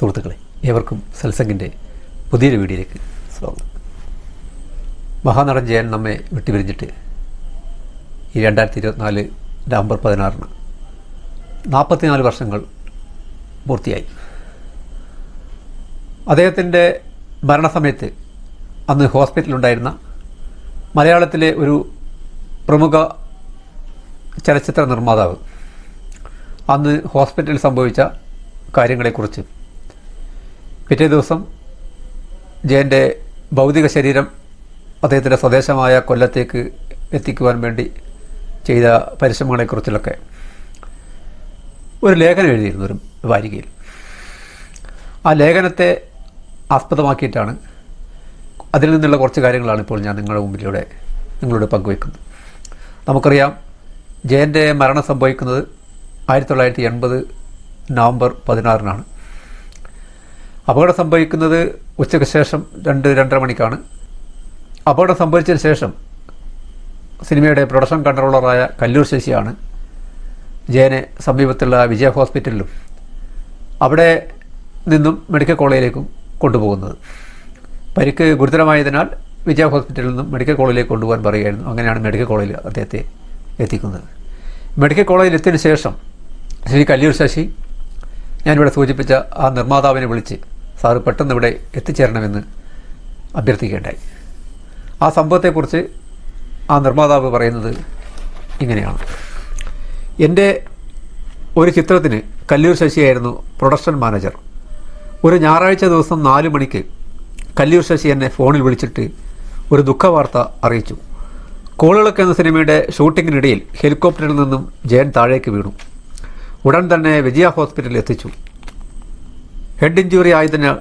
സുഹൃത്തുക്കളെ ഏവർക്കും സത്സംഗിന്റെ പുതിയൊരു വീഡിയോയിലേക്ക് സ്വാഗതം. മഹാനടൻ ജയൻ നമ്മെ വിട്ടുപിരിഞ്ഞിട്ട് ഈ രണ്ടായിരത്തി ഇരുപത്തിനാല് നവംബർ പതിനാറിന് നാൽപ്പത്തിനാല് വർഷങ്ങൾ പൂർത്തിയായി. അദ്ദേഹത്തിന്റെ മരണസമയത്ത് അന്ന് ഹോസ്പിറ്റലുണ്ടായിരുന്ന മലയാളത്തിലെ ഒരു പ്രമുഖ ചലച്ചിത്ര നിർമ്മാതാവ് അന്ന് ഹോസ്പിറ്റലിൽ സംഭവിച്ച കാര്യങ്ങളെക്കുറിച്ച് പിറ്റേ ദിവസം ജയന്റെ ഭൗതിക ശരീരം അദ്ദേഹത്തിന്റെ സ്വദേശമായ കൊല്ലത്തേക്ക് എത്തിക്കുവാൻ വേണ്ടി ചെയ്ത പരിശ്രമങ്ങളെക്കുറിച്ചിലൊക്കെ ഒരു ലേഖനം എഴുതിയിരുന്നു ഒരു വാരികയിൽ. ആ ലേഖനത്തെ ആസ്പദമാക്കിയിട്ടാണ് അതിൽ നിന്നുള്ള കുറച്ച് കാര്യങ്ങളാണ് ഇപ്പോൾ ഞാൻ നിങ്ങളുടെ മുമ്പിലൂടെ നിങ്ങളോട് പങ്കുവെക്കുന്നത് നമുക്കറിയാം ജയന്റെ മരണം സംഭവിക്കുന്നത് ആയിരത്തി തൊള്ളായിരത്തി എൺപത് നവംബർ പതിനാറിനാണ്. അപകടം സംഭവിക്കുന്നത് ഉച്ചയ്ക്ക് ശേഷം രണ്ട് രണ്ടര മണിക്കാണ്. അപകടം സംഭവിച്ചതിന് ശേഷം സിനിമയുടെ പ്രൊഡക്ഷൻ കൺട്രോളറായ കല്ലൂർ ശശിയാണ് ജയനെ സമീപത്തുള്ള വിജയ ഹോസ്പിറ്റലിലും അവിടെ നിന്നും മെഡിക്കൽ കോളേജിലേക്കും കൊണ്ടുപോകുന്നത്. പരിക്ക് ഗുരുതരമായതിനാൽ വിജയ ഹോസ്പിറ്റലിൽ നിന്നും മെഡിക്കൽ കോളേജിലേക്ക് കൊണ്ടുപോകാൻ പറയുകയായിരുന്നു. അങ്ങനെയാണ് മെഡിക്കൽ കോളേജിൽ അദ്ദേഹത്തെ എത്തിക്കുന്നത്. മെഡിക്കൽ കോളേജിൽ എത്തിയതിനു ശേഷം ശ്രീ കല്ലൂർ ശശി ഞാനിവിടെ സൂചിപ്പിച്ച ആ നിർമ്മാതാവിനെ വിളിച്ച് സാറ് പെട്ടെന്ന് ഇവിടെ എത്തിച്ചേരണമെന്ന് അഭ്യർത്ഥിക്കുകയുണ്ടായി. ആ സംഭവത്തെക്കുറിച്ച് ആ നിർമ്മാതാവ് പറയുന്നത് ഇങ്ങനെയാണ്. എന്റെ ഒരു ചിത്രത്തിന് കല്ലൂർ ശശിയായിരുന്നു പ്രൊഡക്ഷൻ മാനേജർ. ഒരു ഞായറാഴ്ച ദിവസം നാല് മണിക്ക് കല്ലൂർ ശശി എന്നെ ഫോണിൽ വിളിച്ചിട്ട് ഒരു ദുഃഖവാർത്ത അറിയിച്ചു. കോളുകളൊക്കെ എന്ന സിനിമയുടെ ഷൂട്ടിങ്ങിനിടയിൽ ഹെലികോപ്റ്ററിൽ നിന്നും ജയൻ താഴേക്ക് വീണു. ഉടൻ തന്നെ വിജയ ഹോസ്പിറ്റലിൽ എത്തിച്ചു. ഹെഡ് ഇഞ്ചുറി ആയതിനാൽ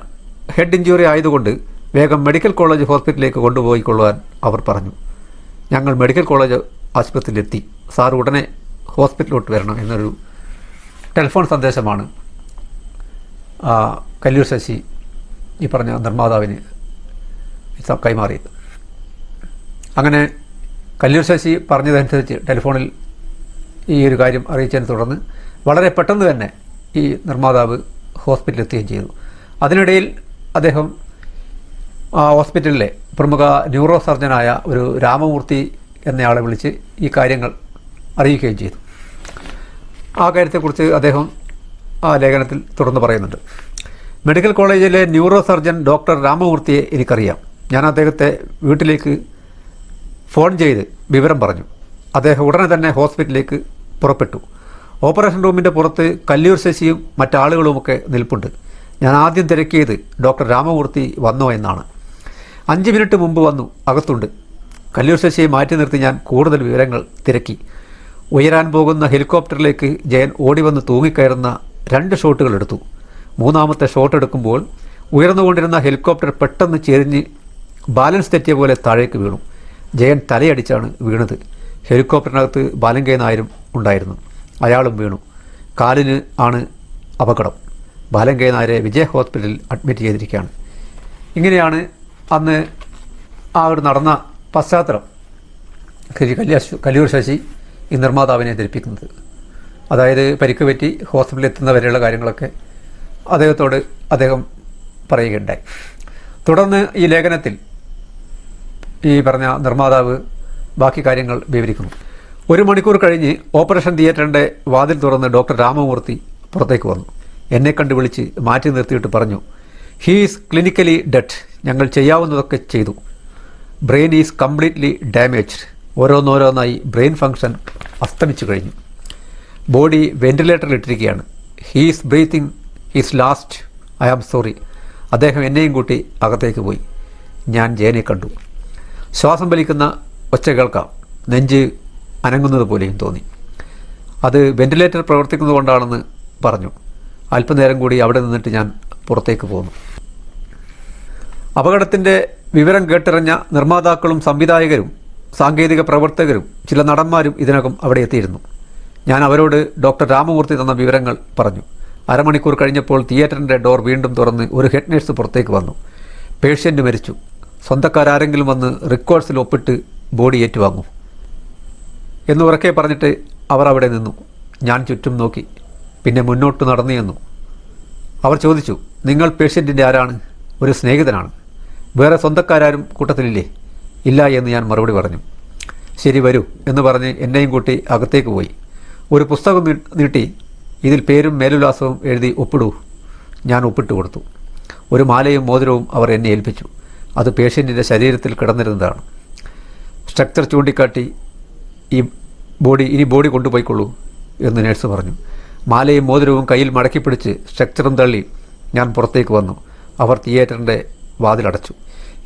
ഹെഡ് ഇഞ്ചുറി ആയതുകൊണ്ട് വേഗം മെഡിക്കൽ കോളേജ് ഹോസ്പിറ്റലിലേക്ക് കൊണ്ടുപോയിക്കൊള്ളുവാൻ അവർ പറഞ്ഞു. ഞങ്ങൾ മെഡിക്കൽ കോളേജ് ആശുപത്രിയിലെത്തി. സാർ ഉടനെ ഹോസ്പിറ്റലിലോട്ട് വരണം എന്നൊരു ടെലിഫോൺ സന്ദേശമാണ് കല്ലൂർ ശശി ഈ പറഞ്ഞ നിർമ്മാതാവിന് കൈമാറിയത്. അങ്ങനെ കല്ലൂർ ശശി പറഞ്ഞതനുസരിച്ച് ടെലിഫോണിൽ ഈ ഒരു കാര്യം അറിയിച്ചതിനെ തുടർന്ന് വളരെ പെട്ടെന്ന് തന്നെ ഈ നിർമ്മാതാവ് ഹോസ്പിറ്റലിൽ എത്തുകയും ചെയ്തു. അതിനിടയിൽ അദ്ദേഹം ആ ഹോസ്പിറ്റലിലെ പ്രമുഖ ന്യൂറോ സർജനായ ഒരു രാമമൂർത്തി എന്നയാളെ വിളിച്ച് ഈ കാര്യങ്ങൾ അറിയിക്കുകയും ചെയ്തു. ആ കാര്യത്തെക്കുറിച്ച് അദ്ദേഹം ആ ലേഖനത്തിൽ തുടർന്ന് പറയുന്നുണ്ട്. മെഡിക്കൽ കോളേജിലെ ന്യൂറോ സർജൻ ഡോക്ടർ രാമമൂർത്തിയെ എനിക്കറിയാം. ഞാൻ അദ്ദേഹത്തെ വീട്ടിലേക്ക് ഫോൺ ചെയ്ത് വിവരം പറഞ്ഞു. അദ്ദേഹം ഉടനെ തന്നെ ഹോസ്പിറ്റലിലേക്ക് പുറപ്പെട്ടു. ഓപ്പറേഷൻ റൂമിന്റെ പുറത്ത് കല്ലൂർ ശശിയും മറ്റാളുകളുമൊക്കെ നിൽപ്പുണ്ട്. ഞാൻ ആദ്യം തിരക്കിയത് ഡോക്ടർ രാമമൂർത്തി വന്നോ എന്നാണ്. അഞ്ച് മിനിറ്റ് മുമ്പ് വന്നു അകത്തുണ്ട്. കല്ലൂർ ശശിയെ മാറ്റി നിർത്തി ഞാൻ കൂടുതൽ വിവരങ്ങൾ തിരക്കി. ഉയരാൻ പോകുന്ന ഹെലികോപ്റ്ററിലേക്ക് ജയൻ ഓടിവന്ന് തൂങ്ങിക്കയറുന്ന രണ്ട് ഷോട്ടുകൾ എടുത്തു. മൂന്നാമത്തെ ഷോട്ട് എടുക്കുമ്പോൾ ഉയർന്നുകൊണ്ടിരുന്ന ഹെലികോപ്റ്റർ പെട്ടെന്ന് ചെരിഞ്ഞ് ബാലൻസ് തെറ്റിയ പോലെ താഴേക്ക് വീണു. ജയൻ തലയടിച്ചാണ് വീണത്. ഹെലികോപ്റ്ററിനകത്ത് ബാലങ്കേ നായരും ഉണ്ടായിരുന്നു. അയാളും വീണു. കാലിന് ആണ് അപകടം. ബാലങ്കേ നായരെ വിജയ ഹോസ്പിറ്റലിൽ അഡ്മിറ്റ് ചെയ്തിരിക്കുകയാണ്. ഇങ്ങനെയാണ് അന്ന് ആ ഒരു നടന്ന പശ്ചാത്തലം ശ്രീ കല്യാശു കല്ലൂർ ശശി ഈ നിർമ്മാതാവിനെ ധരിപ്പിക്കുന്നത്. അതായത് പരിക്ക് പറ്റി ഹോസ്പിറ്റലിൽ എത്തുന്നവരെയുള്ള കാര്യങ്ങളൊക്കെ അദ്ദേഹത്തോട് അദ്ദേഹം പറയുകയുണ്ടായി. തുടർന്ന് ഈ ലേഖനത്തിൽ ഈ പറഞ്ഞ നിർമ്മാതാവ് ബാക്കി കാര്യങ്ങൾ വിവരിക്കുന്നു. ഒരു മണിക്കൂർ കഴിഞ്ഞ് ഓപ്പറേഷൻ തിയേറ്ററിന്റെ വാതിൽ തുറന്ന് ഡോക്ടർ രാമമൂർത്തി പുറത്തേക്ക് വന്നു. എന്നെ കണ്ട് വിളിച്ച് മാറ്റി നിർത്തിയിട്ട് പറഞ്ഞു ഹീസ് ക്ലിനിക്കലി ഡെഡ് ഞങ്ങൾ ചെയ്യാവുന്നതൊക്കെ ചെയ്തു. ബ്രെയിൻ ഈസ് കംപ്ലീറ്റ്ലി ഡാമേജ്ഡ് ഓരോന്നോരോന്നായി ബ്രെയിൻ ഫങ്ഷൻ അസ്തമിച്ചു കഴിഞ്ഞു. ബോഡി വെന്റിലേറ്ററിൽ ഇട്ടിരിക്കുകയാണ്. He's breathing his last I am sorry അദ്ദേഹം എന്നെയും കൂട്ടി അകത്തേക്ക് പോയി. ഞാൻ ജയനെ കണ്ടു. ശ്വാസം വലിക്കുന്ന ഒച്ച കേൾക്കാം. നെഞ്ച് അനങ്ങുന്നത് പോലെയും തോന്നി. അത് വെന്റിലേറ്റർ പ്രവർത്തിക്കുന്നത് കൊണ്ടാണെന്ന് പറഞ്ഞു. അല്പനേരം കൂടി അവിടെ നിന്നിട്ട് ഞാൻ പുറത്തേക്ക് പോന്നു. അപകടത്തിന്റെ വിവരം കേട്ടറിഞ്ഞ നിർമ്മാതാക്കളും സംവിധായകരും സാങ്കേതിക പ്രവർത്തകരും ചില നടന്മാരും ഇതിനകം അവിടെ എത്തിയിരുന്നു. ഞാൻ അവരോട് ഡോക്ടർ രാമമൂർത്തി തന്ന വിവരങ്ങൾ പറഞ്ഞു. അരമണിക്കൂർ കഴിഞ്ഞപ്പോൾ തിയേറ്ററിന്റെ ഡോർ വീണ്ടും തുറന്ന് ഒരു ഹെഡ് നേഴ്സ് പുറത്തേക്ക് വന്നു. പേഷ്യന്റ് മരിച്ചു. സ്വന്തക്കാരെങ്കിലും വന്ന് റെക്കോർഡ്സിൽ ഒപ്പിട്ട് ബോഡി ഏറ്റുവാങ്ങും. എന്ന് ഉറക്കെ പറഞ്ഞിട്ട് അവർ അവിടെ നിന്നു. ഞാൻ ചുറ്റും നോക്കി. പിന്നെ മുന്നോട്ട് നടന്നു ചെന്നു. അവർ ചോദിച്ചു നിങ്ങൾ പേഷ്യന്റിന്റെ ആരാണ്? ഒരു സ്നേഹിതനാണ്. വേറെ സ്വന്തക്കാരും കൂട്ടത്തിലില്ലേ? ഇല്ല എന്ന് ഞാൻ മറുപടി പറഞ്ഞു. ശരി വരൂ എന്ന് പറഞ്ഞ് എന്നെയും കൂട്ടി അകത്തേക്ക് പോയി. ഒരു പുസ്തകം നീട്ടി. ഇതിൽ പേരും മേലുല്ലാസവും എഴുതി ഒപ്പിടൂ. ഞാൻ ഒപ്പിട്ട് കൊടുത്തു. ഒരു മാലയും മോതിരവും അവർ എന്നെ ഏൽപ്പിച്ചു. അത് പേഷ്യന്റിന്റെ ശരീരത്തിൽ കിടന്നിരുന്നതാണ്. സ്ട്രക്ചർ ചൂണ്ടിക്കാട്ടി ഈ ബോഡി ഇനി ബോഡി കൊണ്ടുപോയിക്കൊള്ളൂ എന്ന് നേഴ്സ് പറഞ്ഞു. മാലയും മോതിരവും കയ്യിൽ മടക്കിപ്പിടിച്ച് സ്ട്രക്ചറും തള്ളി ഞാൻ പുറത്തേക്ക് വന്നു. അവർ തിയേറ്ററിന്റെ വാതിലടച്ചു.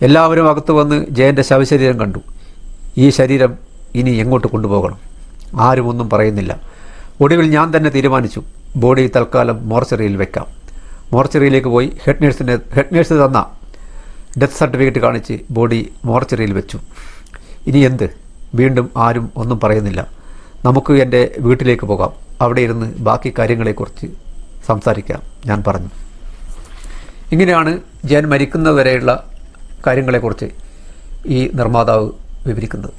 എല്ലാവരും അകത്ത് വന്ന് ജയന്റെ ശവശരീരം കണ്ടു. ഈ ശരീരം ഇനി എങ്ങോട്ട് കൊണ്ടുപോകണം? ആരും ഒന്നും പറയുന്നില്ല. ഒടുവിൽ ഞാൻ തന്നെ തീരുമാനിച്ചു. ബോഡി തൽക്കാലം മോർച്ചറിയിൽ വെക്കാം. മോർച്ചറിയിലേക്ക് പോയി ഹെഡ് നേഴ്സിനെ ഹെഡ് നേഴ്സ് തന്ന ഡെത്ത് സർട്ടിഫിക്കറ്റ് കാണിച്ച് ബോഡി മോർച്ചറിയിൽ വെച്ചു. ഇനി എന്ത്? വീണ്ടും ആരും ഒന്നും പറയുന്നില്ല. നമുക്ക് എന്റെ വീട്ടിലേക്ക് പോകാം. അവിടെ ഇരുന്ന് ബാക്കി കാര്യങ്ങളെക്കുറിച്ച് സംസാരിക്കാം. ഞാൻ പറഞ്ഞു. ഇങ്ങനെയാണ് ഞാൻ മരിക്കുന്നവരെയുള്ള കാര്യങ്ങളെക്കുറിച്ച് ഈ നിർമ്മാതാവ് വിവരിക്കുന്നത്.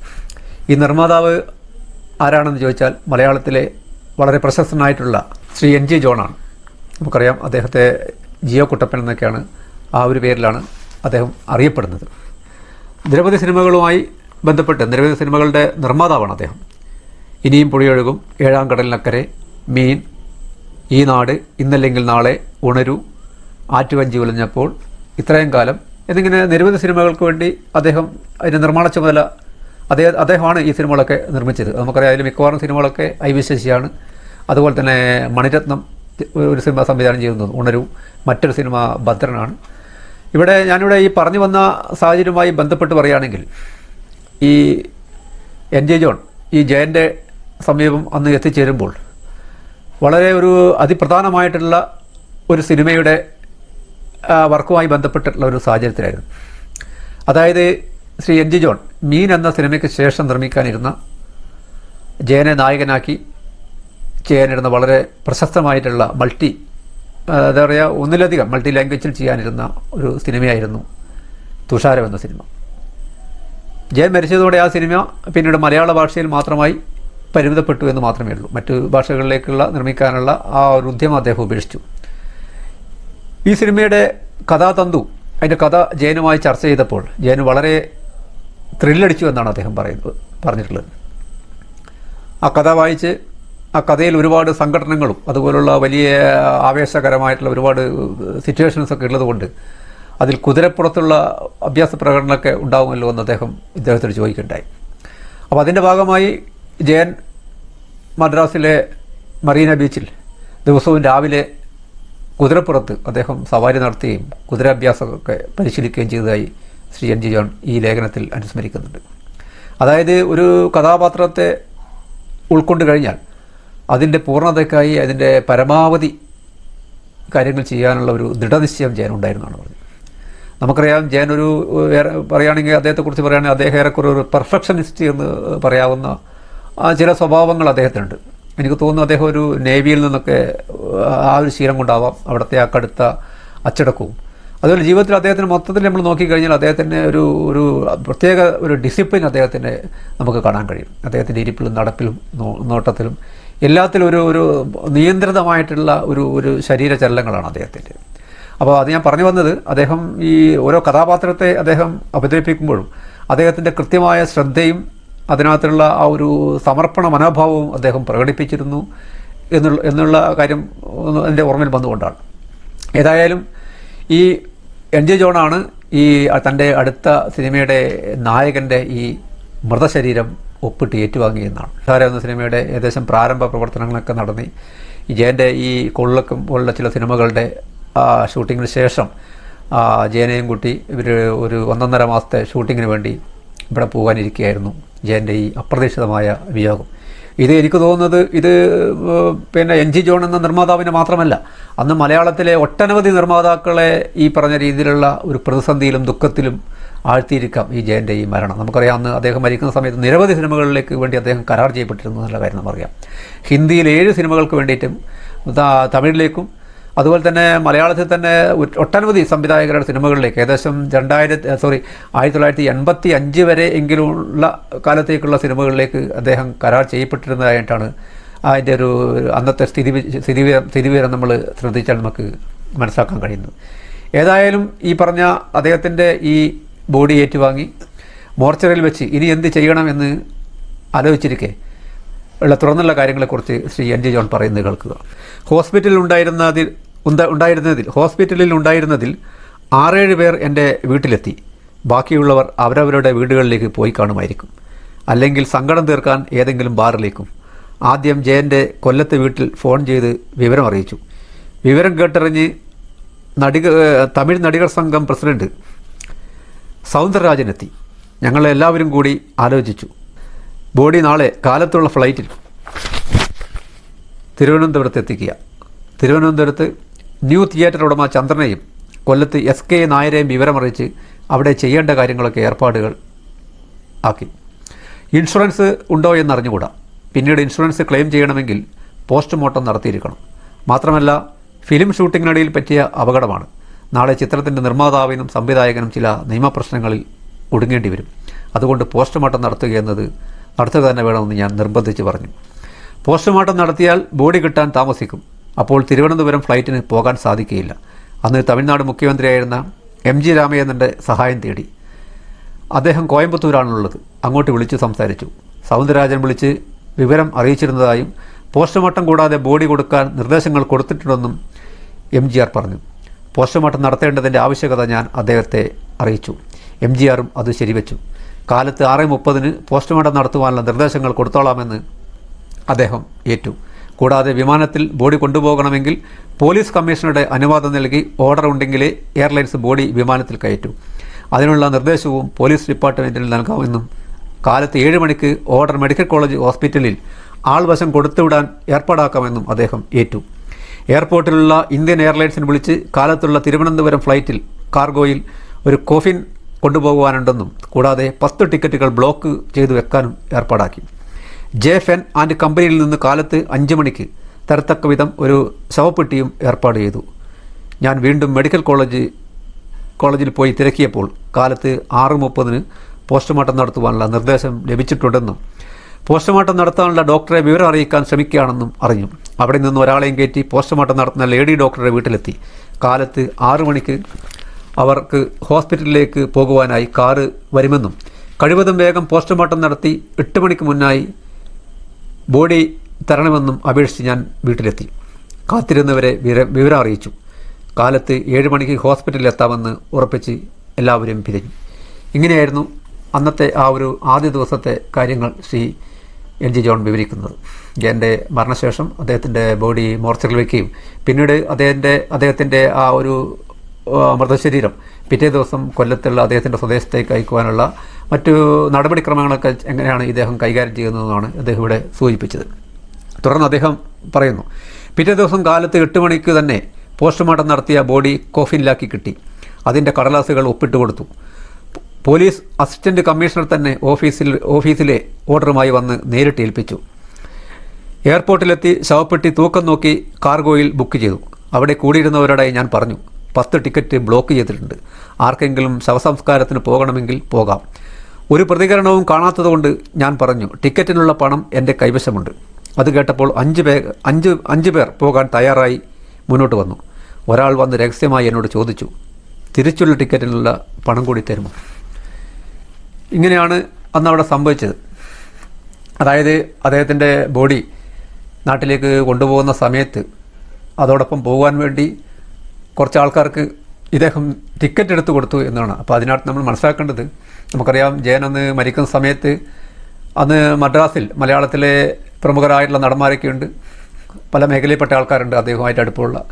ഈ നിർമ്മാതാവ് ആരാണെന്ന് ചോദിച്ചാൽ മലയാളത്തിലെ വളരെ പ്രശസ്തനായിട്ടുള്ള ശ്രീ എൻ ജി ജോണാണ്. നമുക്കറിയാം അദ്ദേഹത്തെ ജിയോ കുട്ടപ്പൻ എന്നൊക്കെയാണ് ആ ഒരു പേരിലാണ് അദ്ദേഹം അറിയപ്പെടുന്നത്. നിരവധി സിനിമകളുമായി ബന്ധപ്പെട്ട് നിരവധി സിനിമകളുടെ നിർമ്മാതാവാണ് അദ്ദേഹം. ഇനിയും പുഴയൊഴുകും ഏഴാം കടലിനക്കരെ മീൻ ഈ നാട് ഇന്നല്ലെങ്കിൽ നാളെ ഉണരു ആറ്റുവഞ്ചി ഉലഞ്ഞപ്പോൾ ഇത്രയും കാലം. എന്നിങ്ങനെ നിരവധി സിനിമകൾക്ക് വേണ്ടി അദ്ദേഹം അതിന്റെ നിർമ്മാണ ചുമതല അദ്ദേഹം അദ്ദേഹമാണ് ഈ സിനിമകളൊക്കെ നിർമ്മിച്ചത്. നമുക്കറിയാം അതിൽ മിക്കവാറും സിനിമകളൊക്കെ ഐ വി ശശിയാണ് അതുപോലെ തന്നെ മണിരത്നം ഒരു സിനിമ സംവിധാനം ചെയ്യുന്നത് ഉണരു. മറ്റൊരു സിനിമ ഭദ്രനാണ്. ഇവിടെ ഞാനിവിടെ ഈ പറഞ്ഞു വന്ന സാഹചര്യവുമായി ബന്ധപ്പെട്ട് പറയുകയാണെങ്കിൽ ഈ എൻ ജെ ജോൺ ഈ ജയന്റെ സമീപം അന്ന് എത്തിച്ചേരുമ്പോൾ വളരെ ഒരു അതിപ്രധാനമായിട്ടുള്ള ഒരു സിനിമയുടെ വർക്കുമായി ബന്ധപ്പെട്ടിട്ടുള്ള ഒരു സാഹചര്യത്തിലായിരുന്നു. അതായത് Shri N G John Meen എന്ന സിനിമയ്ക്ക് ശേഷം നിർമ്മിക്കാനിരുന്ന ജയനെ നായകനാക്കി ചെയ്യാനിരുന്ന വളരെ പ്രശസ്തമായിട്ടുള്ള മൾട്ടി എന്താ പറയുക ഒന്നിലധികം മൾട്ടി ലാംഗ്വേജിൽ ചെയ്യാനിരുന്ന ഒരു സിനിമയായിരുന്നു തുഷാരം എന്ന സിനിമ. ജയൻ മരിച്ചതോടെ ആ സിനിമ പിന്നീട് മലയാള ഭാഷയിൽ മാത്രമായി പരിമിതപ്പെട്ടു എന്ന് മാത്രമേ ഉള്ളൂ. മറ്റു ഭാഷകളിലേക്കുള്ള നിർമ്മിക്കാനുള്ള ആ ഒരു ഉദ്യമം അദ്ദേഹം ഉപേക്ഷിച്ചു. ഈ സിനിമയുടെ കഥാതന്തു അതിന്റെ കഥ ജയനുമായി ചർച്ച ചെയ്തപ്പോൾ ജയന് വളരെ ത്രില്ലടിച്ചു എന്നാണ് അദ്ദേഹം പറയുന്നത് പറഞ്ഞിട്ടുള്ളത്. ആ കഥ വായിച്ച് ആ കഥയിൽ ഒരുപാട് സംഘടനകളും അതുപോലുള്ള വലിയ ആവേശകരമായിട്ടുള്ള ഒരുപാട് സിറ്റുവേഷൻസൊക്കെ ഉള്ളതുകൊണ്ട് അതിൽ കുതിരപ്പുറത്തുള്ള അഭ്യാസ പ്രകടനമൊക്കെ ഉണ്ടാകുമല്ലോ എന്ന് അദ്ദേഹം ഇദ്ദേഹത്തോട് ചോദിക്കുകയുണ്ടായി. അപ്പോൾ അതിന്റെ ഭാഗമായി ജയൻ മദ്രാസിലെ മറീന ബീച്ചിൽ ദിവസവും രാവിലെ കുതിരപ്പുറത്ത് അദ്ദേഹം സവാരി നടത്തുകയും കുതിരാഭ്യാസമൊക്കെ പരിശീലിക്കുകയും ചെയ്തതായി ശ്രീ എൻ ജി ജോൺ ഈ ലേഖനത്തിൽ അനുസ്മരിക്കുന്നുണ്ട്. അതായത് ഒരു കഥാപാത്രത്തെ ഉൾക്കൊണ്ട് കഴിഞ്ഞാൽ അതിന്റെ പൂർണതയ്ക്കായി അതിന്റെ പരമാവധി കാര്യങ്ങൾ ചെയ്യാനുള്ള ഒരു ദൃഢനിശ്ചയം ജയൻ ഉണ്ടായിരുന്നാണ് പറഞ്ഞത്. നമുക്കറിയാം ജയൻ ഒരു പറയുകയാണെങ്കിൽ അദ്ദേഹത്തെക്കുറിച്ച് പറയുകയാണെങ്കിൽ അദ്ദേഹം ഏറെക്കുറെ ഒരു പെർഫെക്ഷനിസ്റ്റ് എന്ന് പറയാവുന്ന ചില സ്വഭാവങ്ങൾ അദ്ദേഹത്തിനുണ്ട്. എനിക്ക് തോന്നുന്നു അദ്ദേഹം ഒരു നേവിയിൽ നിന്നൊക്കെ ആ ഒരു ശീലം കൊണ്ടാവാം അവിടുത്തെ ആ കടുത്ത അച്ചടക്കവും. അതുപോലെ ജീവിതത്തിൽ അദ്ദേഹത്തിന് മൊത്തത്തിൽ നമ്മൾ നോക്കിക്കഴിഞ്ഞാൽ അദ്ദേഹത്തിന്റെ ഒരു ഒരു പ്രത്യേക ഒരു ഡിസിപ്ലിൻ അദ്ദേഹത്തിന് നമുക്ക് കാണാൻ കഴിയും. അദ്ദേഹത്തിന്റെ ഇരിപ്പിലും നടപ്പിലും നോട്ടത്തിലും എല്ലാത്തിലും ഒരു ഒരു നിയന്ത്രിതമായിട്ടുള്ള ഒരു ഒരു ശരീരചലനങ്ങളാണ് അദ്ദേഹത്തിന്റെ അപ്പോൾ അത് ഞാൻ പറഞ്ഞു വന്നത് അദ്ദേഹം ഈ ഓരോ കഥാപാത്രത്തെ അദ്ദേഹം അവതരിപ്പിക്കുമ്പോഴും അദ്ദേഹത്തിന്റെ കൃത്യമായ ശ്രദ്ധയും അതിനകത്തുള്ള ആ ഒരു സമർപ്പണ മനോഭാവവും അദ്ദേഹം പ്രകടിപ്പിച്ചിരുന്നു എന്നുള്ള എന്നുള്ള കാര്യം എന്റെ ഓർമ്മയിൽ വന്നുകൊണ്ടാണ്. ഏതായാലും ഈ എൻ ജെ ജോണാണ് ഈ തന്റെ അടുത്ത സിനിമയുടെ നായകന്റെ ഈ മൃതശരീരം ഒപ്പിട്ട് ഏറ്റുവാങ്ങിയെന്നാണ് ധാരാ എന്ന സിനിമയുടെ ഏകദേശം പ്രാരംഭ പ്രവർത്തനങ്ങളൊക്കെ നടന്നി ജയന്റെ ഈ കൊള്ളക്കും പോലുള്ള ചില സിനിമകളുടെ ഷൂട്ടിങ്ങിന് ശേഷം ജയനെയും കൂട്ടി ഇവർ ഒരു ഒന്നൊന്നര മാസത്തെ ഷൂട്ടിങ്ങിന് വേണ്ടി ഇവിടെ പോകാനിരിക്കുകയായിരുന്നു. ജയന്റെ ഈ അപ്രതീക്ഷിതമായ വിയോഗം. ഇത് എനിക്ക് തോന്നുന്നത് ഇത് പിന്നെ എൻ ജി ജോൺ എന്ന നിർമ്മാതാവിന് മാത്രമല്ല അന്ന് മലയാളത്തിലെ ഒട്ടനവധി നിർമ്മാതാക്കളെ ഈ പറഞ്ഞ രീതിയിലുള്ള ഒരു പ്രതിസന്ധിയിലും ദുഃഖത്തിലും ആഴ്ത്തിയിരിക്കാം ഈ ജയന്റെ ഈ മരണം. നമുക്കറിയാം അന്ന് അദ്ദേഹം മരിക്കുന്ന സമയത്ത് നിരവധി സിനിമകളിലേക്ക് വേണ്ടി അദ്ദേഹം കരാർ ചെയ്യപ്പെട്ടിരുന്നു എന്നുള്ള കാര്യം നമുക്കറിയാം. ഹിന്ദിയിൽ ഏഴ് സിനിമകൾക്ക് വേണ്ടിയിട്ടും തമിഴിലേക്കും അതുപോലെ തന്നെ മലയാളത്തിൽ തന്നെ ഒട്ടനവധി സംവിധായകരുടെ സിനിമകളിലേക്ക് ഏകദേശം രണ്ടായിരത്തി സോറി ആയിരത്തി തൊള്ളായിരത്തി എൺപത്തി അഞ്ച് വരെ എങ്കിലുള്ള കാലത്തേക്കുള്ള സിനിമകളിലേക്ക് അദ്ദേഹം കരാർ ചെയ്യപ്പെട്ടിരുന്നതായിട്ടാണ് അതിന്റെ ഒരു അന്നത്തെ സ്ഥിതി സ്ഥിതിവിവരം സ്ഥിതിവിവരം നമ്മൾ ശ്രദ്ധിച്ചാൽ നമുക്ക് മനസ്സിലാക്കാൻ കഴിയുന്നു ഏതായാലും ഈ പറഞ്ഞ അദ്ദേഹത്തിന്റെ ഈ ബോഡി ഏറ്റുവാങ്ങി മോർച്ചറിയിൽ വെച്ച് ഇനി എന്ത് ചെയ്യണമെന്ന് ആലോചിച്ചിരിക്കെ. ഉള്ള തുറന്നുള്ള കാര്യങ്ങളെക്കുറിച്ച് ശ്രീ എൻ ജെ ജോൺ പറയുന്നത് കേൾക്കുക. ഹോസ്പിറ്റലിൽ ഉണ്ടായിരുന്നതിൽ ഉണ്ട- ഉണ്ടായിരുന്നതിൽ ഹോസ്പിറ്റലിൽ ഉണ്ടായിരുന്നതിൽ ആറേഴ് പേർ എന്റെ വീട്ടിലെത്തി. ബാക്കിയുള്ളവർ അവരവരുടെ വീടുകളിലേക്ക് പോയി കാണുമായിരിക്കും. അല്ലെങ്കിൽ സങ്കടം തീർക്കാൻ ഏതെങ്കിലും ബാറിലേക്കും. ആദ്യം ജയന്റെ കൊല്ലത്തെ വീട്ടിൽ ഫോൺ ചെയ്ത് വിവരം അറിയിച്ചു. വിവരം കേട്ടറിഞ്ഞ് നടിക തമിഴ് നടികർ സംഘം പ്രസിഡന്റ് സൗന്ദരരാജനെത്തി ഞങ്ങളെല്ലാവരും കൂടി ആലോചിച്ചു. ബോഡി നാളെ കാലത്തുള്ള ഫ്ലൈറ്റിൽ തിരുവനന്തപുരത്ത് എത്തിക്കുക. തിരുവനന്തപുരത്ത് ന്യൂ തിയേറ്റർ ഉടമ ചന്ദ്രനെയും കൊല്ലത്ത് എസ് കെ നായരെയും വിവരമറിയിച്ച് അവിടെ ചെയ്യേണ്ട കാര്യങ്ങളൊക്കെ ഏർപ്പാടുകൾ ആക്കി. ഇൻഷുറൻസ് ഉണ്ടോ എന്നറിഞ്ഞുകൂടാ. പിന്നീട് ഇൻഷുറൻസ് ക്ലെയിം ചെയ്യണമെങ്കിൽ പോസ്റ്റ്മോർട്ടം നടത്തിയിരിക്കണം. മാത്രമല്ല ഫിലിം ഷൂട്ടിങ്ങിനിടയിൽ പറ്റിയ അപകടമാണ്. നാളെ ചിത്രത്തിന്റെ നിർമ്മാതാവിനും സംവിധായകനും ചില നിയമപ്രശ്നങ്ങളിൽ ഒടുങ്ങേണ്ടി വരും. അതുകൊണ്ട് പോസ്റ്റ്മോർട്ടം നടത്തുക എന്നത് നടത്തുക തന്നെ വേണമെന്ന് ഞാൻ നിർബന്ധിച്ച് പറഞ്ഞു. പോസ്റ്റ്മോർട്ടം നടത്തിയാൽ ബോഡി കിട്ടാൻ താമസിക്കും. അപ്പോൾ തിരുവനന്തപുരം ഫ്ലൈറ്റിന് പോകാൻ സാധിക്കുകയില്ല. അന്ന് തമിഴ്നാട് മുഖ്യമന്ത്രിയായിരുന്ന എം ജി രാമചന്ദ്രന്റെ സഹായം തേടി. അദ്ദേഹം കോയമ്പത്തൂരാണുള്ളത്. അങ്ങോട്ട് വിളിച്ച് സംസാരിച്ചു. സൗന്ദരരാജൻ വിളിച്ച് വിവരം അറിയിച്ചിരുന്നതായും പോസ്റ്റ്മോർട്ടം കൂടാതെ ബോഡി കൊടുക്കാൻ നിർദ്ദേശങ്ങൾ കൊടുത്തിട്ടുണ്ടെന്നും എം ജി ആർ പറഞ്ഞു. പോസ്റ്റ്മോർട്ടം നടത്തേണ്ടതിന്റെ ആവശ്യകത ഞാൻ അദ്ദേഹത്തെ അറിയിച്ചു. എം ജി ആറും അത് ശരിവെച്ചു. കാലത്ത് ആറ് മുപ്പതിന് പോസ്റ്റ്മോർട്ടം നടത്തുവാനുള്ള നിർദ്ദേശങ്ങൾ കൊടുത്തോളാമെന്ന് അദ്ദേഹം ഏറ്റു. കൂടാതെ വിമാനത്തിൽ ബോഡി കൊണ്ടുപോകണമെങ്കിൽ പോലീസ് കമ്മീഷണറുടെ അനുവാദം നൽകി ഓർഡർ ഉണ്ടെങ്കിലേ എയർലൈൻസ് ബോഡി വിമാനത്തിൽ കയറ്റൂ. അതിനുള്ള നിർദ്ദേശവും പോലീസ് ഡിപ്പാർട്ട്മെന്റിൽ നൽകാമെന്നും കാലത്ത് ഏഴ് മണിക്ക് ഓർഡർ മെഡിക്കൽ കോളേജ് ഹോസ്പിറ്റലിൽ ആൾവശം കൊടുത്തുവിടാൻ ഏർപ്പാടാക്കാമെന്നും അദ്ദേഹം ഏറ്റു. എയർപോർട്ടിലുള്ള ഇന്ത്യൻ എയർലൈൻസിന് വിളിച്ച് കാലത്തുള്ള തിരുവനന്തപുരം ഫ്ലൈറ്റിൽ കാർഗോയിൽ ഒരു കോഫിൻ കൊണ്ടുപോകുവാനുണ്ടെന്നും കൂടാതെ പത്ത് ടിക്കറ്റുകൾ ബ്ലോക്ക് ചെയ്തു വെക്കാനും ഏർപ്പാടാക്കി. ജെ ഫെൻ ആൻഡ് കമ്പനിയിൽ നിന്ന് കാലത്ത് അഞ്ച് മണിക്ക് തരത്തക്ക വിധം ഒരു ശവപ്പെട്ടിയും ഏർപ്പാട് ചെയ്തു. ഞാൻ വീണ്ടും മെഡിക്കൽ കോളേജ് കോളേജിൽ പോയി തിരക്കിയപ്പോൾ കാലത്ത് ആറ് മുപ്പതിന് പോസ്റ്റ്മോർട്ടം നടത്തുവാനുള്ള നിർദ്ദേശം ലഭിച്ചിട്ടുണ്ടെന്നും പോസ്റ്റ്മോർട്ടം നടത്താനുള്ള ഡോക്ടറെ വിവരം അറിയിക്കാൻ ശ്രമിക്കുകയാണെന്നും അറിഞ്ഞു. അവിടെ നിന്ന് ഒരാളെയും കയറ്റി പോസ്റ്റ്മോർട്ടം നടത്തുന്ന ലേഡി ഡോക്ടറുടെ വീട്ടിലെത്തി. കാലത്ത് ആറു മണിക്ക് അവർക്ക് ഹോസ്പിറ്റലിലേക്ക് പോകുവാനായി കാറ് വരുമെന്നും കഴിവതും വേഗം പോസ്റ്റ്മോർട്ടം നടത്തി എട്ട് മണിക്ക് മുന്നായി ബോഡി തരണമെന്നും അപേക്ഷിച്ച് ഞാൻ വീട്ടിലെത്തി. കാത്തിരുന്നവരെ വിവരം അറിയിച്ചു. കാലത്ത് ഏഴ് മണിക്ക് ഹോസ്പിറ്റലിൽ എത്താമെന്ന് ഉറപ്പിച്ച് എല്ലാവരും പിരിഞ്ഞു. ഇങ്ങനെയായിരുന്നു അന്നത്തെ ആ ഒരു ആദ്യ ദിവസത്തെ കാര്യങ്ങൾ ശ്രീ എൻ ജി ജോൺ വിവരിക്കുന്നത്. എന്റെ മരണശേഷം അദ്ദേഹത്തിന്റെ ബോഡി മോർച്ചറിൽ വയ്ക്കുകയും പിന്നീട് അദ്ദേഹത്തിന്റെ അദ്ദേഹത്തിന്റെ ആ ഒരു മൃതശരീരം. പിറ്റേ ദിവസം കൊല്ലത്തുള്ള അദ്ദേഹത്തിന്റെ സ്വദേശത്തേക്ക് അയക്കുവാനുള്ള മറ്റു നടപടിക്രമങ്ങളൊക്കെ എങ്ങനെയാണ് ഇദ്ദേഹം കൈകാര്യം ചെയ്യുന്നതെന്നാണ് അദ്ദേഹം ഇവിടെ സൂചിപ്പിച്ചത്. തുടർന്ന് അദ്ദേഹം പറയുന്നു പിറ്റേ ദിവസം കാലത്ത് എട്ട് മണിക്ക് തന്നെ പോസ്റ്റ്മോർട്ടം നടത്തിയ ബോഡി കോഫിനിലാക്കി കിട്ടി. അതിന്റെ കടലാസുകൾ ഒപ്പിട്ട് കൊടുത്തു. പോലീസ് അസിസ്റ്റന്റ് കമ്മീഷണർ തന്നെ ഓഫീസിൽ ഓഫീസിലെ ഓർഡറുമായി വന്ന് നേരിട്ട് ഏൽപ്പിച്ചു. എയർപോർട്ടിലെത്തി ശവപ്പെട്ടി തൂക്കം നോക്കി കാർഗോയിൽ ബുക്ക് ചെയ്തു. അവിടെ കൂടിയിരുന്നവരോടായി ഞാൻ പറഞ്ഞു പത്ത് ടിക്കറ്റ് ബ്ലോക്ക് ചെയ്തിട്ടുണ്ട്. ആർക്കെങ്കിലും ശവസംസ്കാരത്തിന് പോകണമെങ്കിൽ പോകാം. ഒരു പ്രതികരണവും കാണാത്തതുകൊണ്ട് ഞാൻ പറഞ്ഞു ടിക്കറ്റിനുള്ള പണം എന്റെ കൈവശമുണ്ട്. അത് കേട്ടപ്പോൾ അഞ്ച് പേർ അഞ്ച് അഞ്ച് പേർ പോകാൻ തയ്യാറായി മുന്നോട്ട് വന്നു. ഒരാൾ വന്ന് രഹസ്യമായി എന്നോട് ചോദിച്ചു തിരിച്ചുള്ള ടിക്കറ്റിനുള്ള പണം കൂടി തരുമോ? ഇങ്ങനെയാണ് അന്ന് അവിടെ സംഭവിച്ചത്. അതായത് അദ്ദേഹത്തിന്റെ ബോഡി നാട്ടിലേക്ക് കൊണ്ടുപോകുന്ന സമയത്ത് അതോടൊപ്പം പോകാൻ വേണ്ടി കുറച്ച് ആൾക്കാർക്ക് ഇദ്ദേഹം ടിക്കറ്റ് എടുത്തു കൊടുത്തു എന്നാണ്. അപ്പോൾ അതിനകത്ത് നമ്മൾ മനസ്സിലാക്കേണ്ടത് നമുക്കറിയാം ജയൻ അന്ന് മരിക്കുന്ന സമയത്ത് അന്ന് മദ്രാസിൽ മലയാളത്തിലെ പ്രമുഖരായിട്ടുള്ള നടന്മാരൊക്കെ ഉണ്ട് പല മേഖലയിൽപ്പെട്ട ആൾക്കാരുണ്ട് അദ്ദേഹവുമായിട്ട് അടുപ്പമുള്ള.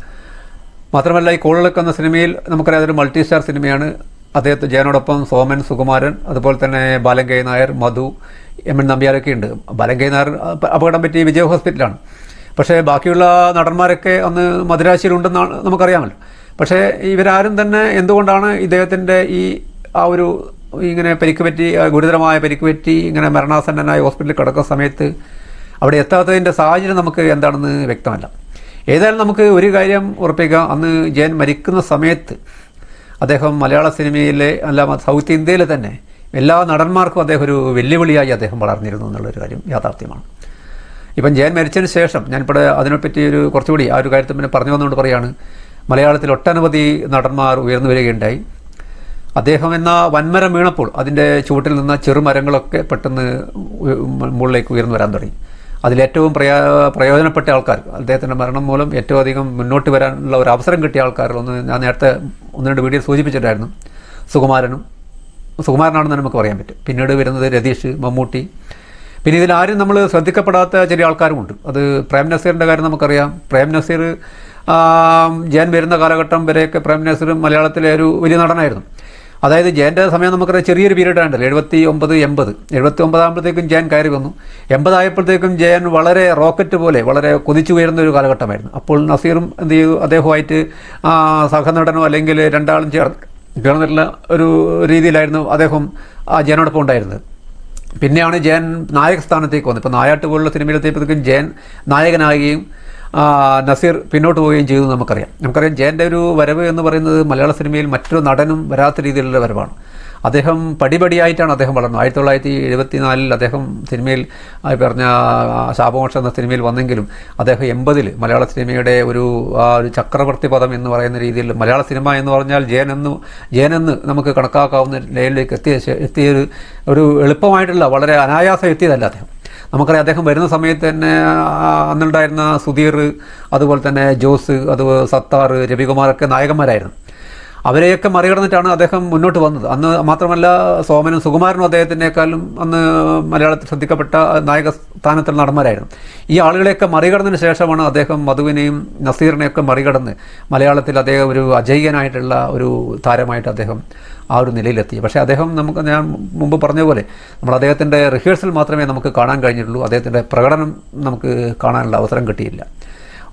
മാത്രമല്ല ഈ കോളിളക്ക് എന്ന സിനിമയിൽ നമുക്കറിയാം അതൊരു മൾട്ടി സ്റ്റാർ സിനിമയാണ്. അദ്ദേഹത്തെ ജയനോടൊപ്പം സോമൻ സുകുമാരൻ അതുപോലെ തന്നെ ബാലങ്കൈ നായർ മധു എം എൻ നമ്പ്യാരൊക്കെ ഉണ്ട് ബാലങ്കൈ നായർ അപ- അപകടം പറ്റി വിജയ ഹോസ്പിറ്റലാണ്. പക്ഷേ ബാക്കിയുള്ള നടന്മാരൊക്കെ അന്ന് മദുരാശിയിലുണ്ടെന്നാണ് നമുക്കറിയാമല്ലോ. പക്ഷേ ഇവരാരും തന്നെ എന്തുകൊണ്ടാണ് ഇദ്ദേഹത്തിന്റെ ഈ ആ ഒരു ഇങ്ങനെ പരിക്ക് പറ്റി ഗുരുതരമായ പരിക്ക് പറ്റി ഇങ്ങനെ മരണാസന്നനായി ഹോസ്പിറ്റലിൽ കിടക്കുന്ന സമയത്ത് അവിടെ എത്താത്തതിന്റെ സാഹചര്യം നമുക്ക് എന്താണെന്ന് വ്യക്തമല്ല. ഏതായാലും നമുക്ക് ഒരു കാര്യം ഉറപ്പിക്കാം. അന്ന് ജയൻ മരിക്കുന്ന സമയത്ത് അദ്ദേഹം മലയാള സിനിമയിലെ അല്ല സൗത്ത് ഇന്ത്യയിലെ തന്നെ എല്ലാ നടന്മാർക്കും അദ്ദേഹം ഒരു വെല്ലുവിളിയായി അദ്ദേഹം വളർന്നിരുന്നു എന്നുള്ളൊരു കാര്യം യാഥാർത്ഥ്യമാണ്. ഇപ്പം ജയൻ മരിച്ചതിന് ശേഷം ഞാനിപ്പോൾ അതിനെപ്പറ്റി ഒരു കുറച്ചുകൂടി ആ ഒരു കാര്യത്തിൽ പിന്നെ പറഞ്ഞു വന്നുകൊണ്ട് പറയുകയാണ് മലയാളത്തിൽ ഒട്ടനവധി നടന്മാർ ഉയർന്നു വരികയുണ്ടായി. അദ്ദേഹം എന്ന വൻമരം വീണപ്പോൾ അതിന്റെ ചുവട്ടിൽ നിന്ന ചെറുമരങ്ങളൊക്കെ പെട്ടെന്ന് മുകളിലേക്ക് ഉയർന്നു വരാൻ തുടങ്ങി. അതിലേറ്റവും പ്രയാ പ്രയോജനപ്പെട്ട ആൾക്കാർ അദ്ദേഹത്തിന്റെ മരണം മൂലം ഏറ്റവും അധികം മുന്നോട്ട് വരാനുള്ള ഒരു അവസരം കിട്ടിയ ആൾക്കാർ ഒന്ന് ഞാൻ നേരത്തെ ഒന്ന് രണ്ട് വീഡിയോ സൂചിപ്പിച്ചിട്ടായിരുന്നു സുകുമാരനും സുകുമാരനാണെന്ന് നമുക്ക് പറയാൻ പറ്റും. പിന്നീട് വരുന്നത് രതീഷ് മമ്മൂട്ടി പിന്നെ ഇതിൽ ആരും നമ്മൾ ശ്രദ്ധിക്കപ്പെടാത്ത ചെറിയ ആൾക്കാരുമുണ്ട്. അത് പ്രേം നസീറിന്റെ കാര്യം നമുക്കറിയാം. പ്രേം നസീർ ജയൻ വരുന്ന കാലഘട്ടം വരെയൊക്കെ പ്രേം നസീറും മലയാളത്തിലെ ഒരു വലിയ നടനായിരുന്നു. അതായത് ജയന്റെ സമയം നമുക്കറിയാം ചെറിയൊരു പീരീഡ് ആണല്ലോ. എഴുപത്തി ഒമ്പത് എൺപത്. എഴുപത്തി ഒമ്പതാകുമ്പോഴത്തേക്കും ജയൻ കയറി വന്നു. എൺപതായപ്പോഴത്തേക്കും ജയൻ വളരെ റോക്കറ്റ് പോലെ വളരെ കുതിച്ചുയർന്ന ഒരു കാലഘട്ടമായിരുന്നു. അപ്പോൾ നസീറും എന്ത് ചെയ്തു? അദ്ദേഹവുമായിട്ട് സഹനടനോ അല്ലെങ്കിൽ രണ്ടാളും ചേർന്ന് ചേർന്നിട്ടുള്ള ഒരു രീതിയിലായിരുന്നു അദ്ദേഹം ആ ജയനോടൊപ്പം ഉണ്ടായിരുന്നത്. പിന്നെയാണ് ജയൻ നായക സ്ഥാനത്തേക്ക് വന്നത്. ഇപ്പോൾ നായാട്ട് പോലുള്ള സിനിമയിലെത്തിയപ്പോഴത്തേക്കും ജയൻ നായകനാകുകയും നസീർ പിന്നോട്ട് പോവുകയും ചെയ്തു നമുക്കറിയാം. നമുക്കറിയാം ജയന്റെ ഒരു വരവ് എന്ന് പറയുന്നത് മലയാള സിനിമയിൽ മറ്റൊരു നടനും വരാത്ത രീതിയിലുള്ള വരവാണ്. അദ്ദേഹം പടിപടിയായിട്ടാണ് അദ്ദേഹം വളർന്നത്. ആയിരത്തി തൊള്ളായിരത്തി എഴുപത്തി നാലിൽ അദ്ദേഹം സിനിമയിൽ പറഞ്ഞ ശാപമോക്ഷം എന്ന സിനിമയിൽ വന്നെങ്കിലും അദ്ദേഹം എൺപതിൽ മലയാള സിനിമയുടെ ഒരു ഒരു ചക്രവർത്തി പദം എന്ന് പറയുന്ന രീതിയിൽ മലയാള സിനിമ എന്ന് പറഞ്ഞാൽ ജയനെന്ന് ജയനെന്ന് നമുക്ക് കണക്കാക്കാവുന്ന ലെവലിലേക്ക് എത്തിയ എത്തിയ ഒരു എളുപ്പമായിട്ടുള്ള വളരെ അനായാസം എത്തിയതല്ല അദ്ദേഹം. നമുക്കറിയാം അദ്ദേഹം വരുന്ന സമയത്ത് തന്നെ അന്നുണ്ടായിരുന്ന സുധീർ അതുപോലെ തന്നെ ജോസ് അത് സത്താർ രവികുമാറൊക്കെ നായകന്മാരായിരുന്നു. അവരെയൊക്കെ മറികടന്നിട്ടാണ് അദ്ദേഹം മുന്നോട്ട് വന്നത്. അന്ന് മാത്രമല്ല സോമനും സുകുമാരനും അദ്ദേഹത്തിനേക്കാളും അന്ന് മലയാളത്തിൽ ശ്രദ്ധിക്കപ്പെട്ട നായക സ്ഥാനത്തുള്ള നടന്മാരായിരുന്നു. ഈ ആളുകളെയൊക്കെ മറികടന്നതിന് ശേഷമാണ് അദ്ദേഹം മധുവിനെയും നസീറിനെയൊക്കെ മറികടന്ന് മലയാളത്തിൽ അദ്ദേഹം ഒരു അജയ്യനായിട്ടുള്ള ഒരു താരമായിട്ട് അദ്ദേഹം ആ ഒരു നിലയിലെത്തി. പക്ഷേ അദ്ദേഹം നമുക്ക് ഞാൻ മുമ്പ് പറഞ്ഞ പോലെ നമ്മൾ അദ്ദേഹത്തിന്റെ റിഹേഴ്സൽ മാത്രമേ നമുക്ക് കാണാൻ കഴിഞ്ഞിട്ടുള്ളൂ. അദ്ദേഹത്തിന്റെ പ്രകടനം നമുക്ക് കാണാനുള്ള അവസരം കിട്ടിയില്ല.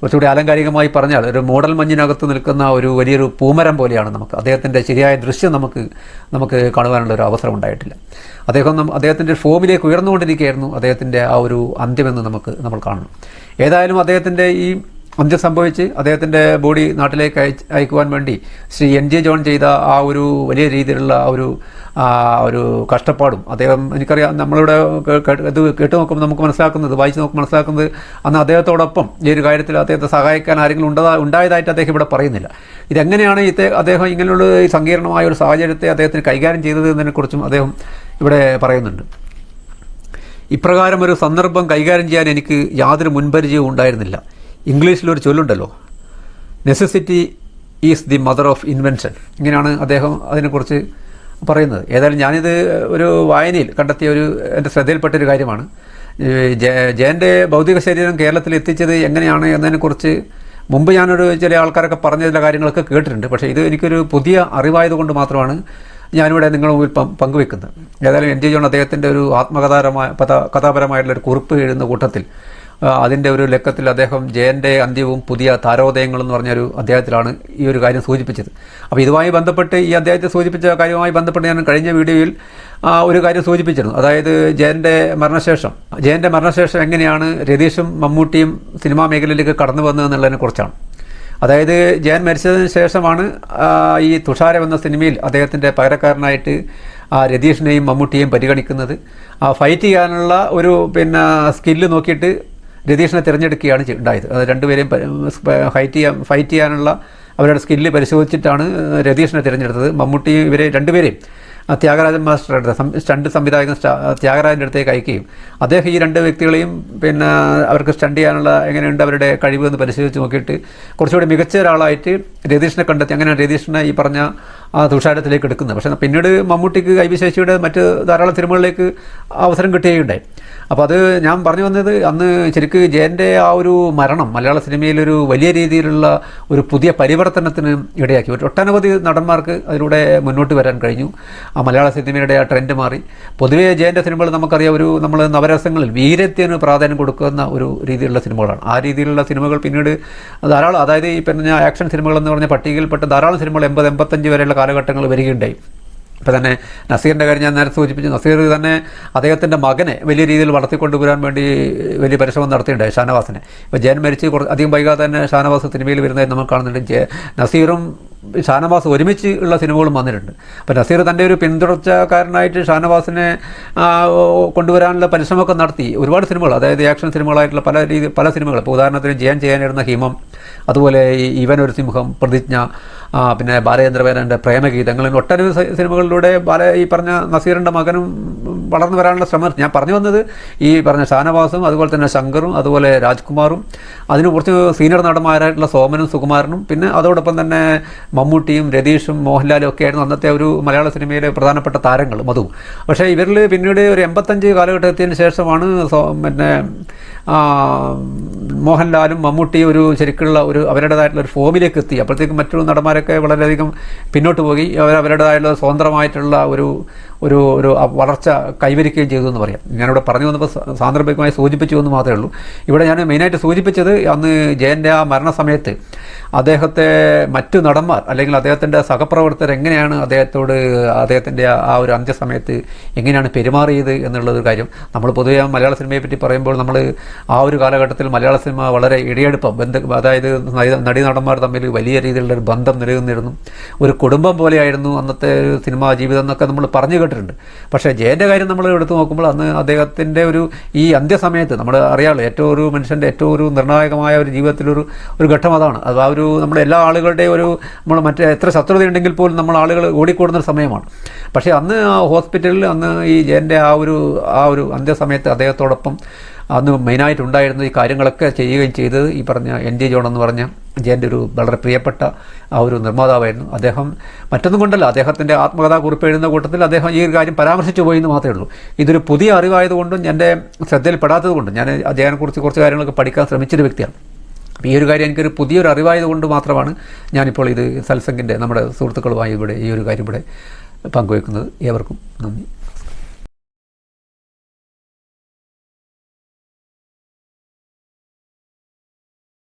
കുറച്ചുകൂടി ആലങ്കാരികമായി പറഞ്ഞാൽ ഒരു മോഡൽ മഞ്ഞിനകത്ത് നിൽക്കുന്ന ഒരു വലിയൊരു പൂമരം പോലെയാണ് നമുക്ക്. അദ്ദേഹത്തിന്റെ ശരിയായ ദൃശ്യം നമുക്ക് നമുക്ക് കാണുവാനുള്ള ഒരു അവസരം ഉണ്ടായിട്ടില്ല. അദ്ദേഹം അദ്ദേഹത്തിന്റെ ഫോമിലേക്ക് ഉയർന്നുകൊണ്ടിരിക്കുകയായിരുന്നു അദ്ദേഹത്തിന്റെ ആ ഒരു അന്ത്യമെന്ന് നമുക്ക് നമ്മൾ കാണണം. ഏതായാലും അദ്ദേഹത്തിന്റെ ഈ അന്ത്യം സംഭവിച്ച് അദ്ദേഹത്തിന്റെ ബോഡി നാട്ടിലേക്ക് അയക്കുവാൻ വേണ്ടി ശ്രീ എൻ ജെ ജോൺ ചെയ്ത ആ ഒരു വലിയ രീതിയിലുള്ള ഒരു ഒരു കഷ്ടപ്പാടും അദ്ദേഹം എനിക്കറിയാം നമ്മളിവിടെ ഇത് കേട്ട് നോക്കുമ്പോൾ നമുക്ക് മനസ്സിലാക്കുന്നത് വായിച്ച് നോക്കുമ്പോൾ മനസ്സിലാക്കുന്നത് അന്ന് അദ്ദേഹത്തോടൊപ്പം ഈ ഒരു കാര്യത്തിൽ അദ്ദേഹത്തെ സഹായിക്കാൻ ആരെങ്കിലും ഉണ്ടതാ ഉണ്ടായതായിട്ട് അദ്ദേഹം ഇവിടെ പറയുന്നില്ല. ഇതെങ്ങനെയാണ് ഇത്തെ അദ്ദേഹം ഇങ്ങനെയുള്ള ഈ സങ്കീർണമായ ഒരു സാഹചര്യത്തെ അദ്ദേഹത്തിന് കൈകാര്യം ചെയ്തത് എന്നതിനെക്കുറിച്ചും അദ്ദേഹം ഇവിടെ പറയുന്നുണ്ട്. ഇപ്രകാരം ഒരു സന്ദർഭം കൈകാര്യം ചെയ്യാൻ എനിക്ക് യാതൊരു മുൻപരിചയവും ഉണ്ടായിരുന്നില്ല. ഇംഗ്ലീഷിലൊരു ചൊല്ലുണ്ടല്ലോ. Necessity is the mother of invention ഇങ്ങനെയാണ് അദ്ദേഹം അതിനെക്കുറിച്ച് പറയുന്നത്. ഏതായാലും ഞാനിത് ഒരു വായനയിൽ കണ്ടെത്തിയ ഒരു എന്റെ ശ്രദ്ധയിൽപ്പെട്ടൊരു കാര്യമാണ്. ജയന്റെ ഭൗതിക ശരീരം കേരളത്തിൽ എത്തിച്ചത് എങ്ങനെയാണ് എന്നതിനെക്കുറിച്ച് മുമ്പ് ഞാനൊരു ചില ആൾക്കാരൊക്കെ പറഞ്ഞ ചില കാര്യങ്ങളൊക്കെ കേട്ടിട്ടുണ്ട്. പക്ഷേ ഇത് എനിക്കൊരു പുതിയ അറിവായതുകൊണ്ട് മാത്രമാണ് ഞാനിവിടെ നിങ്ങളുടെ മുമ്പിൽ പങ്കുവെക്കുന്നത്. ഏതായാലും എൻ ജി ജോൺ അദ്ദേഹത്തിന്റെ ഒരു ആത്മകഥാപരമായ കഥാപരമായിട്ടുള്ള ഒരു കുറിപ്പ് എഴുതുന്ന കൂട്ടത്തിൽ അതിന്റെ ഒരു ലക്കത്തിൽ അദ്ദേഹം ജയന്റെ അന്ത്യവും പുതിയ താരോദയങ്ങൾ എന്ന് പറഞ്ഞൊരു അദ്ദേഹത്തിലാണ് ഈ ഒരു കാര്യം സൂചിപ്പിച്ചത്. അപ്പോൾ ഇതുമായി ബന്ധപ്പെട്ട് ഈ അദ്ദേഹത്തെ സൂചിപ്പിച്ച കാര്യവുമായി ബന്ധപ്പെട്ട് ഞാൻ കഴിഞ്ഞ വീഡിയോയിൽ ഒരു കാര്യം സൂചിപ്പിച്ചിരുന്നു. അതായത് ജയന്റെ മരണശേഷം. ജയന്റെ മരണശേഷം എങ്ങനെയാണ് രതീഷും മമ്മൂട്ടിയും സിനിമാ മേഖലയിലേക്ക് കടന്നു വന്നത് കുറിച്ചാണ്. അതായത് ജയൻ മരിച്ചതിന് ശേഷമാണ് ഈ തുഷാരം എന്ന സിനിമയിൽ അദ്ദേഹത്തിന്റെ പകരക്കാരനായിട്ട് ആ രതീഷിനെയും മമ്മൂട്ടിയെയും പരിഗണിക്കുന്നത്. ആ ഫൈറ്റ് ചെയ്യാനുള്ള ഒരു പിന്നെ സ്കില്ല് നോക്കിയിട്ട് രതീഷിനെ തിരഞ്ഞെടുക്കുകയാണ് ഉണ്ടായത്. അത് രണ്ടുപേരെയും ഫൈറ്റ് ചെയ്യാൻ ഫൈറ്റ് ചെയ്യാനുള്ള അവരുടെ സ്കില്ല് പരിശോധിച്ചിട്ടാണ് രതീഷിനെ തിരഞ്ഞെടുത്തത്. മമ്മൂട്ടി ഇവരെ രണ്ടുപേരെയും ത്യാഗരാജൻ മാസ്റ്ററുടെ സ്റ്റണ്ട് സംവിധായകൻ ത്യാഗരാജന്റെ അടുത്തേക്ക് അയക്കുകയും അദ്ദേഹം ഈ രണ്ട് വ്യക്തികളെയും പിന്നെ അവർക്ക് സ്റ്റണ്ട് ചെയ്യാനുള്ള എങ്ങനെയുണ്ട് അവരുടെ കഴിവ് എന്ന് പരിശോധിച്ച് നോക്കിയിട്ട് കുറച്ചുകൂടി മികച്ച ഒരാളായിട്ട് രതീഷിനെ കണ്ടെത്തി. അങ്ങനെ രതീഷിനെ ഈ പറഞ്ഞ ആ തുഷാരത്തിലേക്ക് എടുക്കുന്നത്. പക്ഷേ പിന്നീട് മമ്മൂട്ടിക്ക് കൈവിശേഷിയുടെ മറ്റ് ധാരാളം സിനിമകളിലേക്ക് അവസരം കിട്ടുകയുണ്ടായി അപ്പോൾ അത് ഞാൻ പറഞ്ഞു വന്നത് അന്ന് ശരിക്ക് ജയന്റെ ആ ഒരു മരണം മലയാള സിനിമയിലൊരു വലിയ രീതിയിലുള്ള ഒരു പുതിയ പരിവർത്തനത്തിന് ഇടയാക്കി. ഒരു ഒട്ടനവധി നടന്മാർക്ക് അതിലൂടെ മുന്നോട്ട് വരാൻ കഴിഞ്ഞു. ആ മലയാള സിനിമയുടെ ആ ട്രെൻഡ് മാറി. പൊതുവേ ജയന്റെ സിനിമകൾ നമുക്കറിയാം ഒരു നമ്മൾ നവരസങ്ങളിൽ വീരത്തിന് പ്രാധാന്യം കൊടുക്കുന്ന ഒരു രീതിയിലുള്ള സിനിമകളാണ്. ആ രീതിയിലുള്ള സിനിമകൾ പിന്നീട് ധാരാളം അതായത് ഈ പറഞ്ഞ ആക്ഷൻ സിനിമകൾ എന്ന് പറഞ്ഞ പട്ടികയിൽപ്പെട്ട ധാരാളം സിനിമകൾ എൺപത് എൺപത്തഞ്ച് വരെയുള്ള കാലഘട്ടങ്ങൾ വരികയുണ്ടായി. ഇപ്പം തന്നെ നസീറിന്റെ കാര്യം ഞാൻ നേരത്തെ സൂചിപ്പിച്ചു. നസീർ തന്നെ അദ്ദേഹത്തിന്റെ മകനെ വലിയ രീതിയിൽ വളർത്തിക്കൊണ്ടുവരാൻ വേണ്ടി വലിയ പരിശ്രമം നടത്തിയിട്ടുണ്ടായി ഷാനവാസിനെ. ഇപ്പോൾ ജയൻ മരിച്ച് കുറച്ച് അധികം വൈകാതെ തന്നെ ഷാനവാസ് സിനിമയിൽ വരുന്നതായി നമ്മൾ കാണുന്നുണ്ട്. നസീറും ഷാനവാസ് ഒരുമിച്ച് ഉള്ള സിനിമകളും വന്നിട്ടുണ്ട്. അപ്പോൾ നസീർ തന്റെ ഒരു പിന്തുടർച്ചക്കാരനായിട്ട് ഷാനവാസിനെ കൊണ്ടുവരാനുള്ള പരിശ്രമമൊക്കെ നടത്തി. ഒരുപാട് സിനിമകൾ അതായത് ആക്ഷൻ സിനിമകളായിട്ടുള്ള പല രീതി പല സിനിമകൾ. ഇപ്പോൾ ഉദാഹരണത്തിന് ജയൻ ചെയ്യാനിരുന്ന ഹിമം അതുപോലെ ഇവൻ ഒരു സിംഹം പ്രതിജ്ഞ പിന്നെ ബാലചന്ദ്രവേനന്റെ പ്രേമഗീതങ്ങൾ പ്രേമഗീതങ്ങളിൽ ഒട്ടനവധി സിനിമകളിലൂടെ ബാല ഈ പറഞ്ഞ നസീറിന്റെ മകനും വളർന്നു വരാനുള്ള ശ്രമം ഞാൻ പറഞ്ഞു വന്നത് ഈ പറഞ്ഞ ഷാനവാസും അതുപോലെ തന്നെ ശങ്കറും അതുപോലെ രാജ്കുമാറും അതിന് കുറച്ച് സീനിയർ നടന്മാരായിട്ടുള്ള സോമനും സുകുമാരനും പിന്നെ അതോടൊപ്പം തന്നെ മമ്മൂട്ടിയും രതീഷും മോഹൻലാലും ഒക്കെ ആയിരുന്നു അന്നത്തെ ഒരു മലയാള സിനിമയിലെ പ്രധാനപ്പെട്ട താരങ്ങൾ അതും പക്ഷേ ഇവരിൽ പിന്നീട് ഒരു എൺപത്തഞ്ച് കാലഘട്ടത്തിന് ശേഷമാണ് പിന്നെ മോഹൻലാലും മമ്മൂട്ടിയും ഒരു ശരിക്കുള്ള ഒരു അവരുടേതായിട്ടുള്ള ഒരു ഫോമിലേക്ക് എത്തി. അപ്പോഴത്തേക്കും മറ്റു നടന്മാരൊക്കെ വളരെയധികം പിന്നോട്ട് പോയി. അവർ അവരുടേതായിട്ടുള്ള സ്വതന്ത്രമായിട്ടുള്ള ഒരു ഒരു ഒരു വളർച്ച കൈവരിക്കുകയും ചെയ്തു എന്ന് പറയാം. ഞാനിവിടെ പറഞ്ഞു വന്നപ്പോൾ സാന്ദർഭികമായി സൂചിപ്പിച്ചു എന്ന് മാത്രമേ ഉള്ളൂ. ഇവിടെ ഞാൻ മെയിനായിട്ട് സൂചിപ്പിച്ചത് അന്ന് ജയന്റെ ആ മരണസമയത്ത് അദ്ദേഹത്തെ മറ്റു നടന്മാർ അല്ലെങ്കിൽ അദ്ദേഹത്തിന്റെ സഹപ്രവർത്തകർ എങ്ങനെയാണ് അദ്ദേഹത്തോട് അദ്ദേഹത്തിന്റെ ആ- ഒരു അന്ത്യസമയത്ത് എങ്ങനെയാണ് പെരുമാറിയത് എന്നുള്ളൊരു കാര്യം. നമ്മൾ പൊതുവേ മലയാള സിനിമയെ പറ്റി പറയുമ്പോൾ നമ്മൾ ആ ഒരു കാലഘട്ടത്തിൽ മലയാള സിനിമ വളരെ ഇടിയെടുപ്പം ബന്ധ അതായത് നടി- നടീനടന്മാർ തമ്മിൽ വലിയ രീതിയിലുള്ള ഒരു ബന്ധം നിലനിന്നിരുന്നു. ഒരു കുടുംബം പോലെയായിരുന്നു അന്നത്തെ സിനിമാ ജീവിതം എന്നൊക്കെ നമ്മൾ പറഞ്ഞു കേട്ടിട്ടുണ്ട്. പക്ഷേ ജയന്റെ കാര്യം നമ്മൾ എടുത്തു നോക്കുമ്പോൾ അന്ന് അദ്ദേഹത്തിന്റെ ഒരു ഈ അന്ത്യസമയത്ത് നമ്മൾ അറിയാമല്ലോ ഏറ്റവും ഒരു മനുഷ്യന്റെ ഏറ്റവും ഒരു നിർണായകമായ ഒരു ജീവിതത്തിലൊരു ഒരു ഘട്ടം അതാണ്. അത് ആ ഒരു നമ്മുടെ എല്ലാ ആളുകളുടെയും ഒരു നമ്മൾ മറ്റേ എത്ര ശത്രുതയുണ്ടെങ്കിൽ പോലും നമ്മൾ ആളുകൾ ഓടിക്കൂടുന്ന ഒരു സമയമാണ്. പക്ഷേ അന്ന് ആ ഹോസ്പിറ്റലിൽ അന്ന് ഈ ജയന്റെ ആ ഒരു ആ ഒരു അന്ത്യസമയത്ത് അദ്ദേഹത്തോടൊപ്പം അന്ന് മെയിനായിട്ട് ഉണ്ടായിരുന്ന ഈ കാര്യങ്ങളൊക്കെ ചെയ്യുകയും ചെയ്തത് ഈ പറഞ്ഞ എൻ ജെ ജോൺ എന്ന് പറഞ്ഞ ജയന്റെ ഒരു വളരെ പ്രിയപ്പെട്ട ആ ഒരു നിർമ്മാതാവായിരുന്നു. അദ്ദേഹം മറ്റൊന്നും കൊണ്ടല്ല അദ്ദേഹത്തിന്റെ ആത്മകഥാ കുറിപ്പ് എഴുതുന്ന കൂട്ടത്തിൽ അദ്ദേഹം ഈ ഒരു കാര്യം പരാമർശിച്ചു പോയി എന്ന് മാത്രമേ ഉള്ളൂ. ഇതൊരു പുതിയ അറിവായതുകൊണ്ടും എന്റെ ശ്രദ്ധയിൽപ്പെടാത്തതുകൊണ്ടും ഞാൻ അദ്ദേഹത്തെക്കുറിച്ച് കുറച്ച് കാര്യങ്ങളൊക്കെ പഠിക്കാൻ ശ്രമിച്ചൊരു വ്യക്തിയാണ്. ഈ ഒരു കാര്യം എനിക്കൊരു പുതിയൊരു അറിവായതുകൊണ്ട് മാത്രമാണ് ഞാനിപ്പോൾ ഇത് സത്സംഗിന്റെ നമ്മുടെ സുഹൃത്തുക്കളുമായി ഇവിടെ ഈ ഒരു കാര്യം ഇവിടെ പങ്കുവെക്കുന്നത്. ഏവർക്കും നന്ദി.